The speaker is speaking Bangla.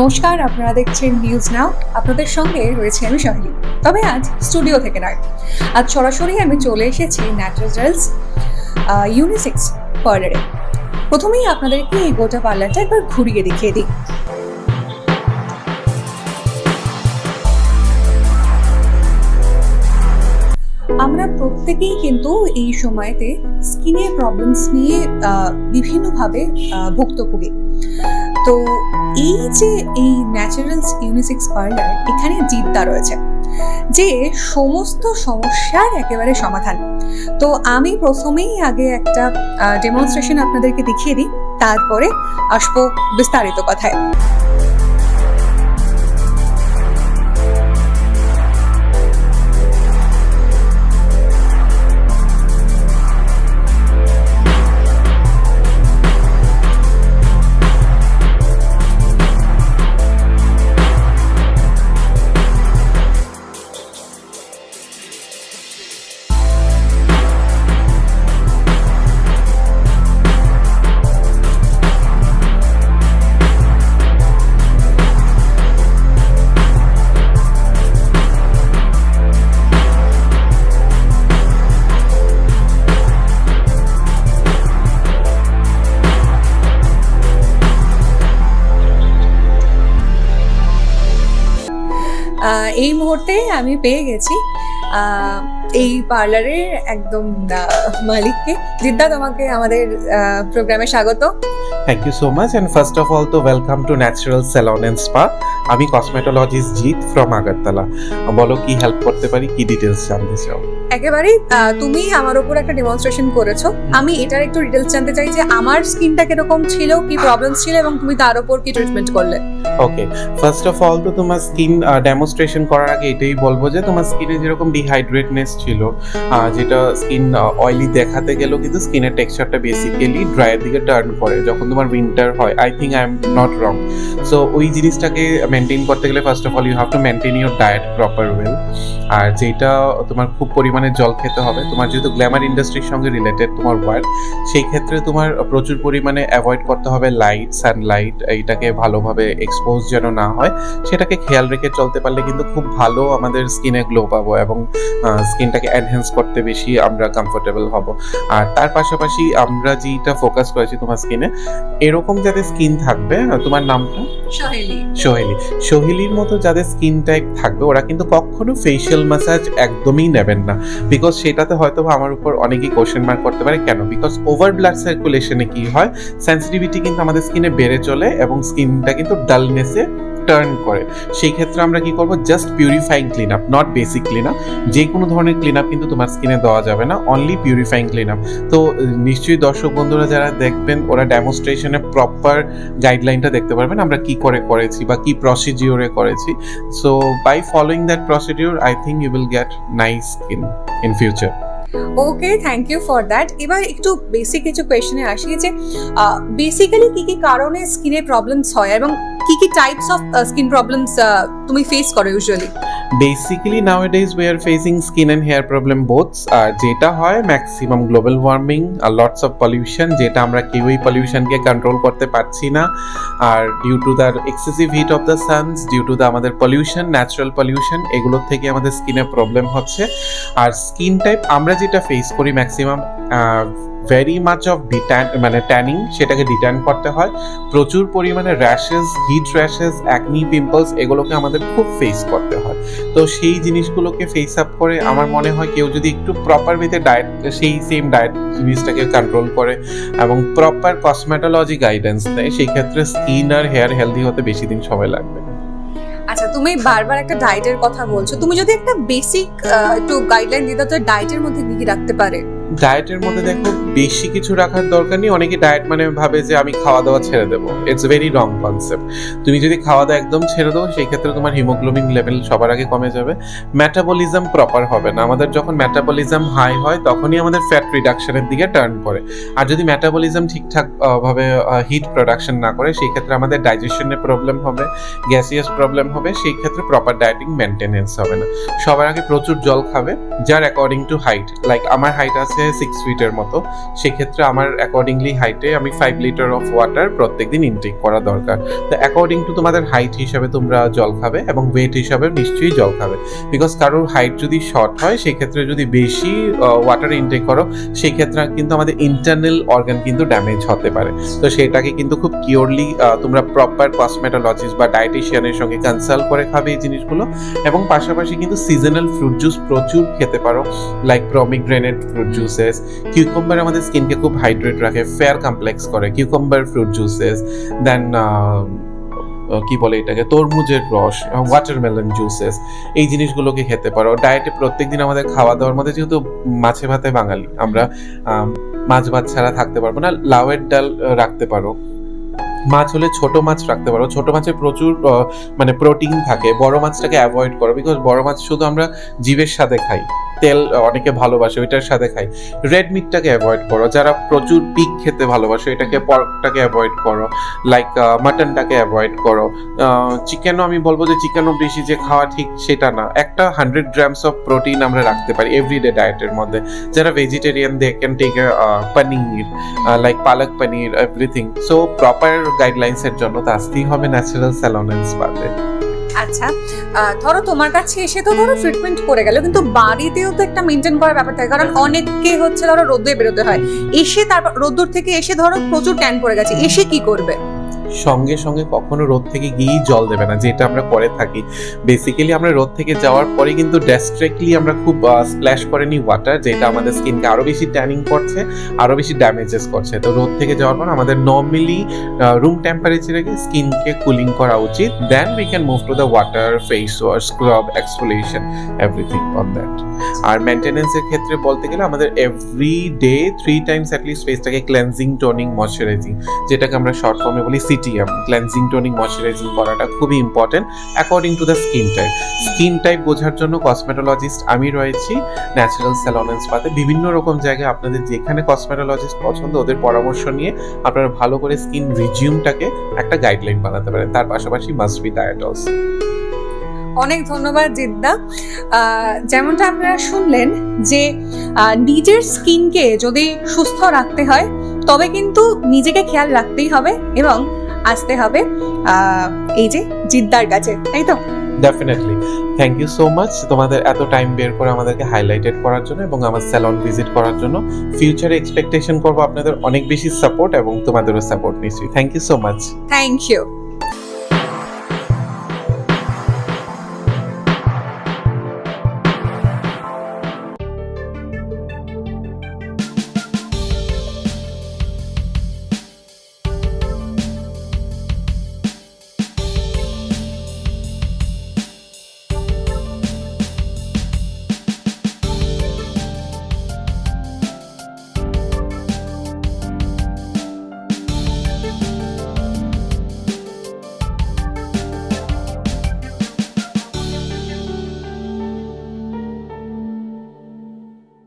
নমস্কার, আপনারা দেখছেন নিউজ নাও আপনাদের সঙ্গে রয়েছে আমি শাহলি তবে আজ স্টুডিও থেকে নয়। আজ সরাসরি আমি চলে এসেছি ন্যাচারালস ইউনিসেক্স পার্লারে প্রথমেই আপনাদেরকে এই গোটা পার্লারটা একবার ঘুরিয়ে দেখিয়ে দিই। আমরা প্রত্যেকেই কিন্তু এই সময়তে স্কিনের প্রবলেমস নিয়ে বিভিন্নভাবে ভুক্তভোগী। তো এই যে এই ন্যাচারালস ইউনিসেক্স পার্লার এখানে জিদ্দা রয়েছে, যে সমস্ত সমস্যার একেবারে সমাধান। তো আমি প্রথমেই আগে একটা ডেমনস্ট্রেশন আপনাদেরকে দেখিয়ে দিই, তারপরে আসব বিস্তারিত কথায়। মুহূর্তে আমি পেয়ে গেছি। এই পার্লারের একদম মালিককে। জিদ্দা তোমাকে আমাদের প্রোগ্রামে স্বাগত। Thank you so much and first of all তো welcome to natural salon and spa আমি কসমেটোলজিস্ট জিৎ ফ্রম আগরতলা বলো কি হেল্প করতে পারি? কি ডিটেলস জানতে চাও? একেবারেই আহ, তুমি আমার উপর একটা ডেমনস্ট্রেশন করেছ। আমি এটার একটু ডিটেলস জানতে চাই যে আমার স্কিনটা কীরকম ছিল কি প্রবলেমস ছিল এবং তুমি তার উপর কি ট্রিটমেন্ট করলে? ওকে ফার্স্ট অফ অল তো তোমার স্কিন ডেমনস্ট্রেশন করার আগে এটাই বলব যে তোমার স্কিনে যেরকম ডিহাইড্রেটনেস ছিল। যেটা স্কিন অয়েলি দেখাতে গেলেও কিন্তু স্কিনের টেক্সচারটা বেসিক্যালি ড্রাইয়ের দিকে টার্ন করে, যখন তোমার উইন্টার হয়। I think I am not wrong so ওই জিনিসটাকে মেনটেন করতে গেলে first of all you have to maintain your diet proper well আর যেটা তোমার খুব পরিমাণে জল খেতে হবে, তোমার যেহেতু গ্ল্যামার ইন্ডাস্ট্রির সঙ্গে রিলেটেড তোমার ওয়ার্ক সেই ক্ষেত্রে তোমার প্রচুর পরিমাণে অ্যাভয়েড করতে হবে লাইট সানলাইট এইটাকে ভালোভাবে এক্সপোজ যেন না হয়। সেটাকে খেয়াল রেখে চলতে পারলে কিন্তু খুব ভালো আমাদের স্কিনে গ্লো পাবো এবং স্কিনটাকে এনহেন্স করতে বেশি আমরা কমফোর্টেবল হব। আর তার পাশাপাশি আমরা যেটা ফোকাস করেছি তোমার স্কিনে এরকম যাতে স্কিন থাকবে তোমার নামটা? সহেলি। সোহেলি। সোহেলির মতো যাদের স্কিন টাইপ থাকবে ওরা কিন্তু কখনো ফেশিয়াল ম্যাসাজ একদমই নেবেন না। বিকজ সেটাতে হয়তো আমার উপর অনেকেই কোশ্চেন মার্ক করতে পারে কেন? বিকজ ওভার ব্লাড সার্কুলেশনে কি হয়? সেন্সিটিভিটি কিন্তু আমাদের স্কিনে বেড়ে চলে এবং স্কিনটা কিন্তু ডালনেসে টার্ন করে। সেই ক্ষেত্রে আমরা কি করব? Just purifying clean up not basic clean up যে কোনো ধরনের ক্লিন আপ কিন্তু তোমার স্কিনে দেওয়া যাবে না অনলি পিউরিফাইং ক্লিন আপ তো নিশ্চয়ই দর্শক বন্ধুরা যারা দেখবেন, ওরা ডেমনস্ট্রেশনে প্রপার গাইডলাইনটা দেখতে পারবেন, আমরা কি করে করেছি বা কি প্রসিডিওরে করেছি। So by following that procedure I think you will get nice skin in future okay thank you for that এবার একটু বেসিক কিছু কোয়েশনে আসি যে বেসিক্যালি কী কী কারণে স্কিনে প্রবলেমস হয় এবং কী কী টাইপস অফ স্কিন প্রবলেমস তুমি ফেস করো usually basically nowadays we are facing skin and hair problem both আর যেটা হয় ম্যাক্সিমাম গ্লোবাল ওয়ার্মিং আর লটস অফ পলিউশন যেটা আমরা কেউই পলিউশনকে কন্ট্রোল করতে পারছি না। আর due to the excessive heat of the suns due to the আমাদের পলিউশন ন্যাচারাল পলিউশন এগুলোর থেকে আমাদের স্কিনে প্রবলেম হচ্ছে। আর স্কিন টাইপ আমরা যেটা ফেস করি maximum very much of detan মানে ট্যানিং সেটাকে ডিট্যান করতে হয়। প্রচুর পরিমাণে rashes heat rashes acne pimples এগুলোকে আমাদের খুব ফেস করতে হয়। তো সেই জিনিসগুলোকে ফেস আপ করে আমার মনে হয় কেউ যদি একটু প্রপার ওয়েতে ডায়েট সেই সেম ডায়েট জিনিসটাকে কন্ট্রোল করে এবং প্রপার কসমেটোলজি গাইডেন্স দেয়, সেই ক্ষেত্রে স্কিন আর হেয়ার হেলদি হতে বেশি দিন সময় লাগবে। আচ্ছা তুমি বারবার একটা ডায়েটের কথা বলছো। তুমি যদি একটা বেসিক একটু গাইডলাইন দিতে, তো ডায়েটের মধ্যে কি কি রাখতে পারে? ডায়েটের মধ্যে দেখো বেশি কিছু রাখার দরকার নেই। অনেকে ডায়েট মানে ভাবে যে আমি খাওয়া দাওয়া ছেড়ে দেবো। ইটস ভেরি রং কনসেপ্ট তুমি যদি খাওয়া দাওয়া একদম ছেড়ে দেবো সেই ক্ষেত্রে তোমার হিমোগ্লোবিন লেভেল সবার আগে কমে যাবে। মেটাবলিজম প্রপার হবে না। আমাদের যখন মেটাবলিজম হাই হয়, তখনই আমাদের ফ্যাট রিডাকশনের দিকে টার্ন করে। আর যদি মেটাবলিজম ঠিকঠাক ভাবে হিট প্রোডাকশন না করে, সেই ক্ষেত্রে আমাদের ডাইজেশনের প্রবলেম হবে গ্যাসিয়াস প্রবলেম হবে, সেই ক্ষেত্রে প্রপার ডায়েটিং মেনটেনেন্স হবে না। সবার আগে প্রচুর জল খাবে, যার অ্যাকর্ডিং টু হাইট লাইক আমার হাইট আছে হচ্ছে সিক্স ফিটের মতো। সেক্ষেত্রে আমার অ্যাকর্ডিংলি হাইটে আমি ফাইভ লিটার অফ ওয়াটার প্রত্যেকদিন ইনটেক করা দরকার। তো অ্যাকর্ডিং টু তোমাদের হাইট হিসাবে তোমরা জল খাবে এবং ওয়েট হিসাবে নিশ্চয়ই জল খাবে। বিকজ কারোর হাইট যদি শর্ট হয় সেই ক্ষেত্রে যদি বেশি ওয়াটার ইনটেক করো সেই ক্ষেত্রে কিন্তু আমাদের ইন্টারনাল অর্গান কিন্তু ড্যামেজ হতে পারে। তো সেটাকে কিন্তু খুব কিওরলি তোমরা প্রপার কসমেটোলজিস্ট বা ডায়েটিশিয়ানের সঙ্গে কনসাল্ট করে খাবে এই জিনিসগুলো। এবং পাশাপাশি কিন্তু সিজনাল ফ্রুট জুস প্রচুর খেতে পারো like pomegranate fruit juices cucumber আমাদের স্কিনকে খুব হাইড্রেট রাখে ফেয়ার কমপ্লেক্স করে কিউকম্বার ফ্রুট জুসেস দেন কি বলে এটাকে তরমুজের রস ওয়াটারমেলন জুসেস এই জিনিসগুলোকে খেতে পারো। ডায়েটে প্রত্যেকদিন আমাদের খাওয়া দাওয়ার মধ্যে যেহেতু মাছে ভাতে বাঙালি আমরা আম, মাছ ভাত ছাড়া থাকতে পারব না লাউয়ের ডাল রাখতে পারো। মাছ হলে ছোট মাছ রাখতে পারো। ছোট মাছে প্রচুর মানে প্রোটিন থাকে বড় মাছটাকে অ্যাভয়েড করো বিকজ বড় মাছ শুধু আমরা জীবের সাথে খাই। তেল অনেকে ভালোবাসে, ওইটার সাথে খাই রেড মিটটাকে অ্যাভয়েড করো। যারা প্রচুর পিক খেতে ভালোবাসে, এটাকে পর্কটাকে অ্যাভয়েড করো। লাইক মাটনটাকে অ্যাভয়েড করো। চিকেনও আমি বলব যে চিকেনও বেশি যে খাওয়া ঠিক সেটা না। একটা হান্ড্রেড গ্রামস অফ প্রোটিন আমরা রাখতে পারি এভরিডে ডায়েটের মধ্যে। যারা vegetarian they can take paneer like palak paneer everything so proper গাইডলাইন্সের জন্য তো আসতেই হবে ন্যাচারাল স্যালোনেন্স বাদে আচ্ছা ধরো তোমার কাছে এসে তো ধরো ট্রিটমেন্ট করে গেল, কিন্তু বাড়িতেও তো একটা মেনটেন করার ব্যাপার থাকে। কারণ অনেককে হচ্ছে ধরো রোদে বেরোতে হয়। এসে তারপর, রোদ্দুর থেকে এসে ধরো প্রচুর ট্যান পড়ে গেছে। এসে কি করবে? সঙ্গে সঙ্গে কখনো রোদ থেকে গিয়েই জল দেবে না, যেটা আমরা করে থাকি। বেসিক্যালি আমরা রোদ থেকে যাওয়ার পরে কিন্তু ডাস্ট্রেক্টলি আমরা খুব স্প্ল্যাশ করে নিই ওয়াটার যেটা আমাদের স্কিনকে আরও বেশি ট্যানিং করছে, আরও বেশি ড্যামেজেস করছে। তো রোদ থেকে যাওয়ার পর আমাদের নর্মালি রুম টেম্পারেচারে স্কিনকে কুলিং করা উচিত। Then we can move to the water face wash scrub exfoliation everything on that আর মেনটেনেন্সের ক্ষেত্রে বলতে গেলে আমাদের every day three times at least ফেসটাকে cleansing toning moisturising যেটাকে আমরা শর্ট ফর্মে বলি সিটিএম ক্লেন্সিং টোনিং ময়শ্চারাইজিং করাটা খুবই important according to the skin type skin type বোঝার জন্য কসমেটোলজিস্ট আমি রয়েছি ন্যাচারাল স্যালনেন্স পাতে বিভিন্ন রকম জায়গায় আপনাদের যেখানে কসমেটোলজিস্ট পছন্দ, ওদের পরামর্শ নিয়ে আপনারা ভালো করে স্কিন রিজিউমটাকে একটা গাইডলাইন বানাতে পারেন। তার পাশাপাশি মাস্ট বি ডায়েট অলসো অনেক ধন্যবাদ জিদ্দা। যেমনটা আপনারা শুনলেন যে নিজের স্কিনকে যদি সুস্থ রাখতে হয়, তবে কিন্তু নিজেকে খেয়াল রাখতেই হবে এবং আসতে হবে এই যে জিদ্দার কাছে তাই তো? Definitely thank you so much তোমাদের এত টাইম বের করে আমাদেরকে হাইলাইটেড করার জন্য এবং আমার স্যালন ভিজিট করার জন্য ফিউচারে এক্সপেকটেশন করব আপনাদের অনেক বেশি সাপোর্ট এবং তোমাদেরও সাপোর্ট নিশ্চয়ই। Thank you so much thank you